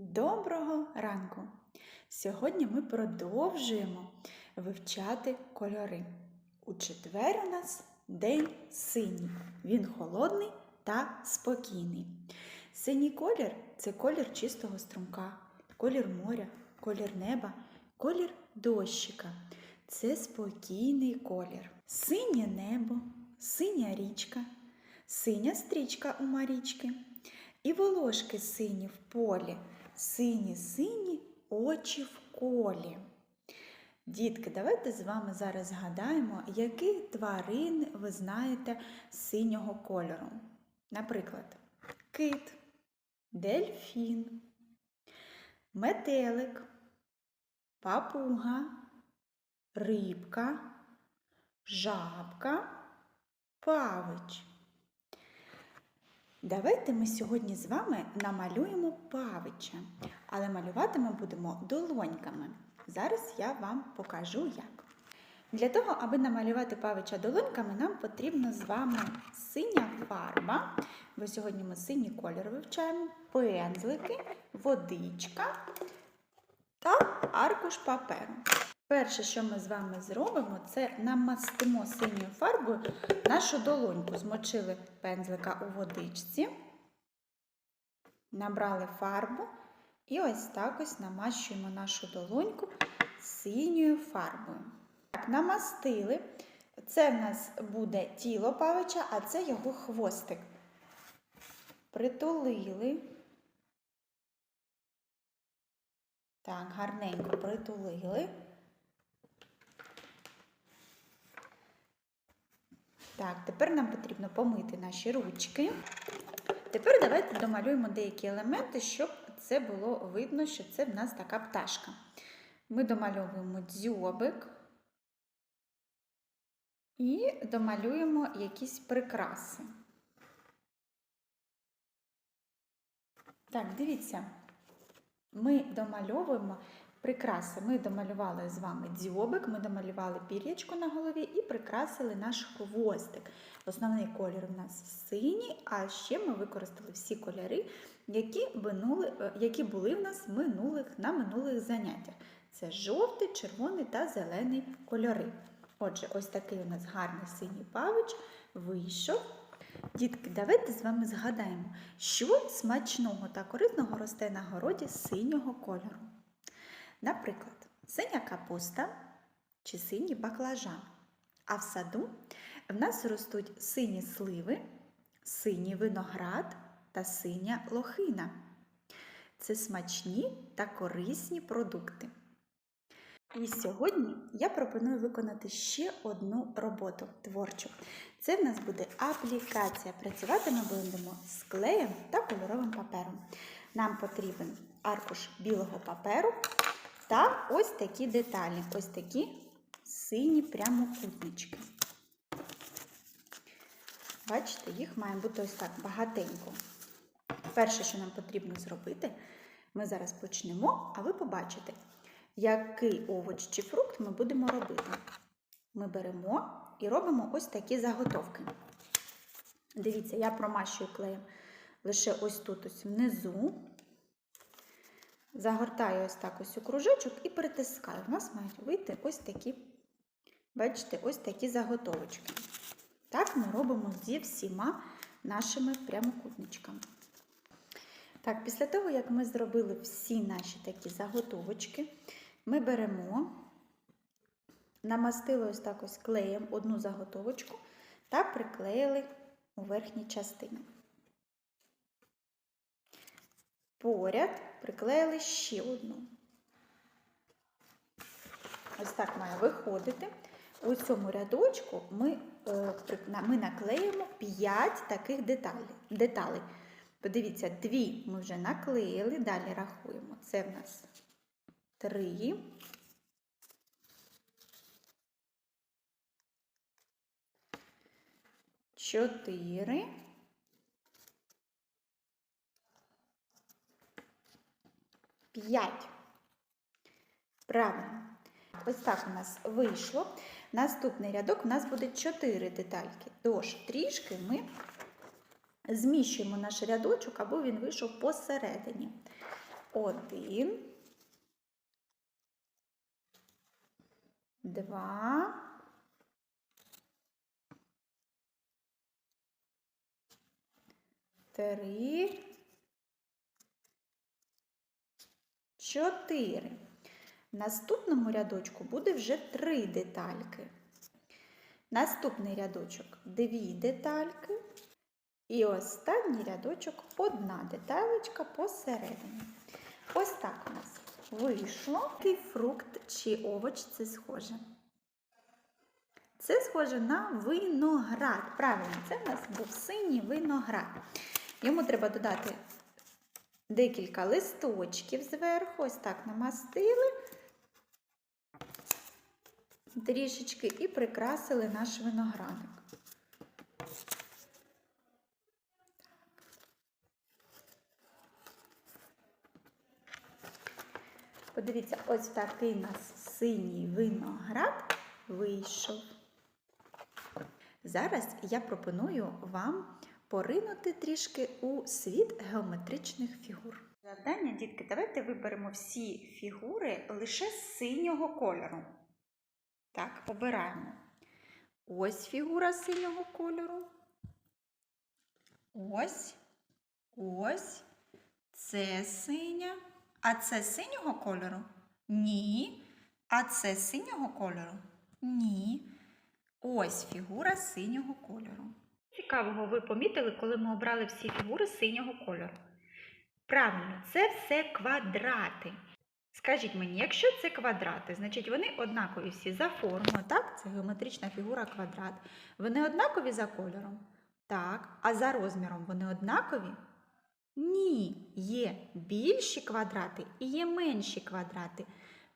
Доброго ранку! Сьогодні ми продовжуємо вивчати кольори. У четвер у нас день синій. Він холодний та спокійний. Синій колір це колір чистого струмка, колір моря, колір неба, колір дощика. Це спокійний колір. Синє небо, синя річка, синя стрічка у Марічки. І волошки сині в полі, сині сині очі в колі. Дітки, давайте з вами зараз згадаємо, які тварин ви знаєте синього кольору. Наприклад, кит, дельфін, метелик, папуга, рибка, жабка, павич. Давайте ми сьогодні з вами намалюємо павича, але малювати ми будемо долоньками. Зараз я вам покажу як. Для того, аби намалювати павича долоньками, нам потрібно з вами синя фарба. Бо сьогодні ми синій колір вивчаємо, пензлики, водичка та аркуш паперу. Перше, що ми з вами зробимо, це намастимо синьою фарбою нашу долоньку. Змочили пензлика у водичці, набрали фарбу і ось так ось намащуємо нашу долоньку синьою фарбою. Так, намастили. Це в нас буде тіло павича, а це його хвостик. Притулили. Так, гарненько притулили. Так, тепер нам потрібно помити наші ручки. Тепер давайте домалюємо деякі елементи, щоб це було видно, що це в нас така пташка. Ми домальовуємо дзьобик і домалюємо якісь прикраси. Так, дивіться, ми домальовуємо прикраси. Ми домалювали з вами дзьобик, ми домалювали пір'ячко на голові і прикрасили наш хвостик. Основний колір у нас синій, а ще ми використали всі кольори, які, минули, які були в нас минулих, на минулих заняттях. Це жовтий, червоний та зелений кольори. Отже, ось такий у нас гарний синій павич вийшов. Дітки, давайте з вами згадаємо, що смачного та корисного росте на городі синього кольору. Наприклад, синя капуста чи синій баклажан. А в саду в нас ростуть сині сливи, синій виноград та синя лохина. Це смачні та корисні продукти. І сьогодні я пропоную виконати ще одну роботу творчу. Це в нас буде аплікація. Працювати ми будемо з клеєм та кольоровим папером. Нам потрібен аркуш білого паперу та ось такі деталі, ось такі сині прямокутнички. Бачите, їх має бути ось так багатенько. Перше, що нам потрібно зробити, ми зараз почнемо, а ви побачите, який овоч чи фрукт ми будемо робити. Ми беремо і робимо ось такі заготовки. Дивіться, я промащую клеєм лише ось тут, ось внизу. Загортаю ось так ось у кружечок і притискаю. У нас мають вийти ось такі, бачите, ось такі заготовочки. Так ми робимо зі всіма нашими прямокутничками. Так, після того, як ми зробили всі наші такі заготовочки, ми беремо, намастили ось так ось клеєм одну заготовочку та приклеїли у верхній частині. Поряд приклеїли ще одну. Ось так має виходити. У цьому рядочку ми, ми наклеїмо 5 таких деталей. Подивіться, дві ми вже наклеїли, далі рахуємо. Це в нас 3. Чотири. П'ять. Правильно. Ось так у нас вийшло. Наступний рядок у нас буде 4 детальки. Тож трішки ми зміщуємо наш рядочок, або він вийшов посередині. Один. Два. Три. Чотири. В наступному рядочку буде вже три детальки. Наступний рядочок дві детальки. І останній рядочок одна деталечка посередині. Ось так у нас вийшло. Який фрукт чи овоч це схоже? Це схоже на виноград. Правильно, це в нас був синій виноград. Йому треба додати декілька листочків зверху, ось так намастили трішечки і прикрасили наш виноградик. Подивіться, ось такий у нас синій виноград вийшов. Зараз я пропоную вам поринути трішки у світ геометричних фігур. Завдання, дітки, давайте виберемо всі фігури лише синього кольору. Так, обираємо. Ось фігура синього кольору. Ось. Ось. Це синя. А це синього кольору? Ні. А це синього кольору? Ні. Ось фігура синього кольору. Цікавого ви помітили, коли ми обрали всі фігури синього кольору. Правильно, це все квадрати. Скажіть мені, якщо це квадрати, значить вони однакові всі за формою, так? Це геометрична фігура квадрат. Вони однакові за кольором? Так. А за розміром вони однакові? Ні, є більші квадрати і є менші квадрати.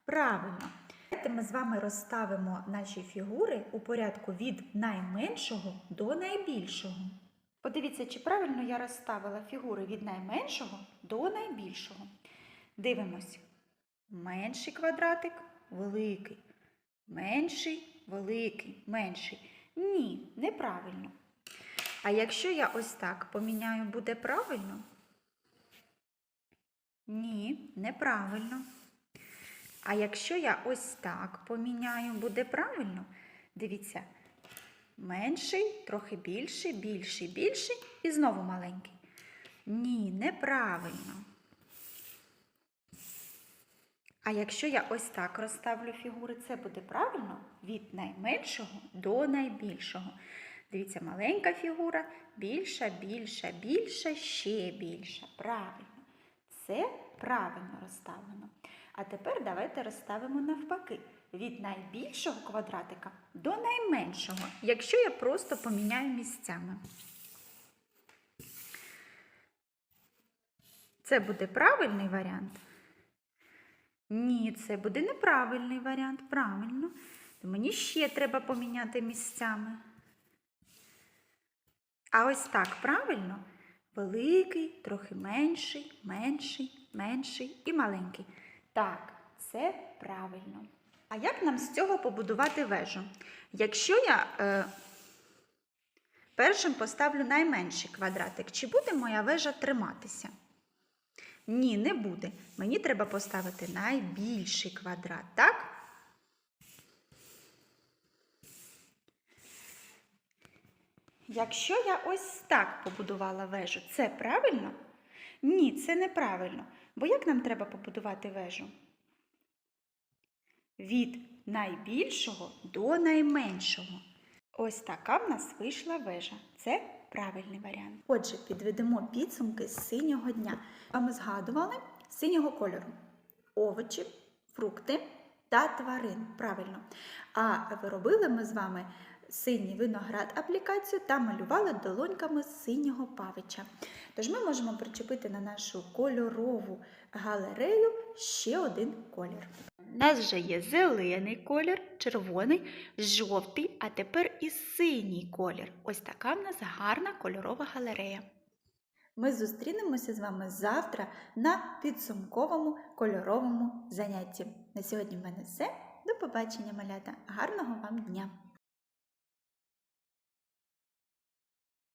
Правильно. Давайте ми з вами розставимо наші фігури у порядку від найменшого до найбільшого. Подивіться, чи правильно я розставила фігури від найменшого до найбільшого. Дивимось. Менший квадратик, великий. Менший, великий, менший. Ні, неправильно. А якщо я ось так поміняю, буде правильно? Ні, неправильно. А якщо я ось так поміняю, буде правильно? Дивіться, менший, трохи більший, більший, більший і знову маленький. Ні, неправильно. А якщо я ось так розставлю фігури, це буде правильно від найменшого до найбільшого. Дивіться, маленька фігура, більша, більша, більша, ще більша. Правильно. Це правильно розставлено. А тепер давайте розставимо навпаки. Від найбільшого квадратика до найменшого, якщо я просто поміняю місцями. Це буде правильний варіант? Ні, це буде неправильний варіант. Правильно. Мені ще треба поміняти місцями. А ось так правильно? Великий, трохи менший, менший, менший і маленький. Так, це правильно. А як нам з цього побудувати вежу? Якщо я е, першим поставлю найменший квадратик, чи буде моя вежа триматися? Ні, не буде. Мені треба поставити найбільший квадрат, так? Якщо я ось так побудувала вежу, це правильно? Ні, це неправильно. Бо як нам треба побудувати вежу? Від найбільшого до найменшого. Ось така в нас вийшла вежа. Це правильний варіант. Отже, підведемо підсумки з синього дня. А ми згадували синього кольору: овочі, фрукти та тварин. Правильно. А робили ми з вами синій виноград аплікацію та малювали долоньками синього павича. Тож ми можемо причепити на нашу кольорову галерею ще один колір. У нас вже є зелений колір, червоний, жовтий, а тепер і синій колір. Ось така в нас гарна кольорова галерея. Ми зустрінемося з вами завтра на підсумковому кольоровому занятті. На сьогодні в мене все. До побачення, малята! Гарного вам дня!